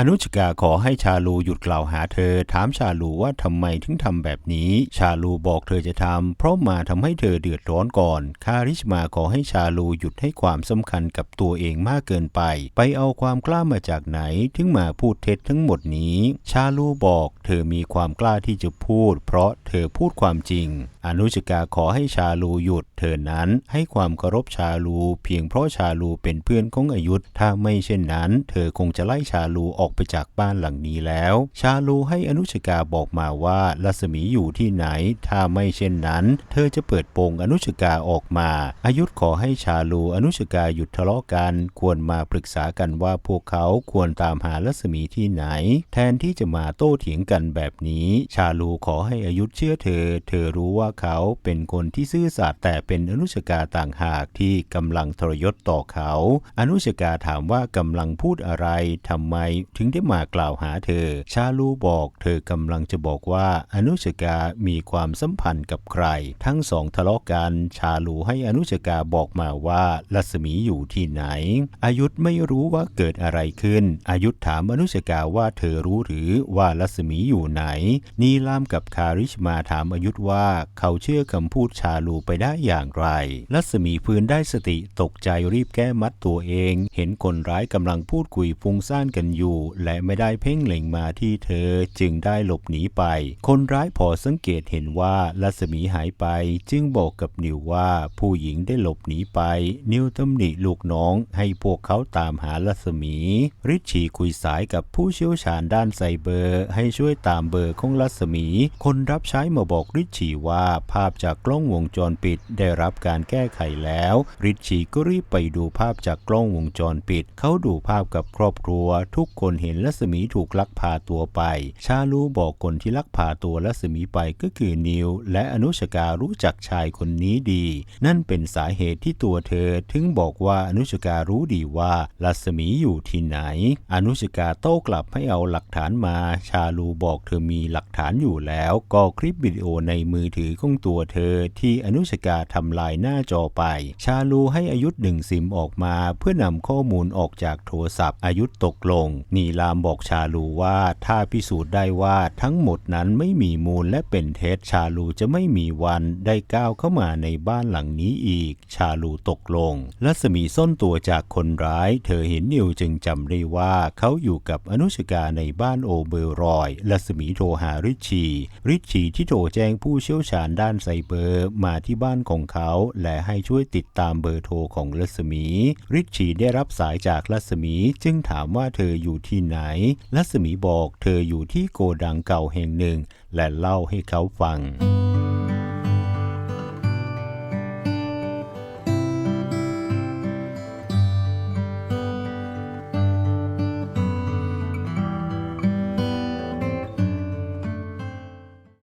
อนุชกาขอให้ชาลูหยุดกล่าวหาเธอ ถามชาลูว่าทำไมถึงทำแบบนี้ ชาลูบอกเธอจะทำเพราะมาทำให้เธอเดือดร้อนก่อน คาริชมาขอให้ชาลูหยุดให้ความสำคัญกับตัวเองมากเกินไป ไปเอาความกล้ามาจากไหนถึงมาพูดเท็จทั้งหมดนี้ ชาลูบอกเธอมีความกล้าที่จะพูด เพราะเธอพูดความจริง อนุชกาขอให้ชาลูหยุด เธอนั้นให้ความเคารพชาลู เพียงเพราะชาลูเป็นเพื่อนของอายุธถ้าไม่เช่นนั้น เธอคงจะไล่ชาลูออกไปจากบ้านหลังนี้แล้ว ชาลูให้อนุชกาบอกมาว่ารัศมีอยู่ที่ไหน ถ้าไม่เช่นนั้น เธอจะเปิดโปงอนุชกาออกมา อายุธขอให้ชาลูอนุชกาหยุดทะเลาะกัน ควรมาปรึกษากันว่าพวกเขาควรตามหารัศมีที่ไหน แทนที่จะมาโต้เถียงกันแบบนี้ ชาลูขอให้อายุธเชื่อเธอ เธอรู้ว่าเขาเป็นคนที่ซื่อสัตย์แต่เป็นอนุชกาต่างหากที่กำลังทรยศต่อเขา อนุชกาถามว่ากำลังพูดอะไรทำไมถึงได้มากล่าวหาเธอ ชาลูบอกเธอกำลังจะบอกว่าอนุชกามีความสัมพันธ์กับใคร ทั้งสองทะเลาะกัน ชาลูให้อนุชกาบอกมาว่ารัศมีอยู่ที่ไหน อายุธไม่รู้ว่าเกิดอะไรขึ้น อายุธถามอนุชกาว่าเธอรู้หรือว่ารัศมีอยู่ไหน นีลามกับคาริชมาถามอายุธว่าเขาเชื่อคำพูดชาลูไปได้อย่างไรรัศมีฟื้นได้สติตกใจรีบแก้มัดตัวเอง เห็นคนร้ายกำลังพูดคุยฟุ้งซ่านกันอยู่และไม่ได้เพ่งเล็งมาที่เธอจึงได้หลบหนีไป คนร้ายพอสังเกตเห็นว่ารัศมีหายไป จึงบอกกับนิวว่าผู้หญิงได้หลบหนีไป นิวตำหนิลูกน้องให้พวกเขาตามหารัศมีริชชีคุยสายกับผู้เชี่ยวชาญด้านไซเบอร์ ให้ช่วยตามเบอร์ของรัศมี คนรับใช้มาบอกริชชีว่าภาพจากกล้องวงจรปิดได้รับการแก้ไขแล้ว ริชชีก็รีบไปดูภาพจากกล้องวงจรปิด เขาดูภาพกับครอบครัวทุกคนเห็นรัศมีถูกลักพาตัวไป ชาลูบอกคนที่ลักพาตัวรัศมีไปก็คือนิว และอนุชการู้จักชายคนนี้ดี นั่นเป็นสาเหตุที่ตัวเธอถึงบอกว่าอนุชการู้ดีว่ารัศมีอยู่ที่ไหน อนุชกาโต้กลับให้เอาหลักฐานมา ชาลูบอกเธอมีหลักฐานอยู่แล้ว ก็คลิปวิดีโอในมือถือของตัวเธอ ที่อนุชกาทำลายหน้าจอไป ชาลูให้อายุดึงซิมออกมา เพื่อนำข้อมูลออกจากโทรศัพท์อายุตกลงนีลามบอกชาลูว่าถ้าพิสูจน์ได้ว่าทั้งหมดนั้นไม่มีมูลและเป็นเท็จชาลูจะไม่มีวันได้ก้าวเข้ามาในบ้านหลังนี้อีก ชาลูตกลงรัศมีซ่อนตัวจากคนร้าย เธอเห็นนิวจึงจำได้ว่าเขาอยู่กับอนุชกาในบ้านโอเบอร์รอยรัศมีโทรหาริชีริชีที่โทรแจ้งผู้เชี่ยวชาญด้านไซเบอร์มาที่บ้านของเขา และให้ช่วยติดตามเบอร์โทรของรัศมีริชีได้รับสายจากรัศมีจึงถามว่าเธออยู่ที่ไหน ลัศมีบอกเธออยู่ที่โกดังเก่าแห่งหนึ่ง และเล่าให้เขาฟัง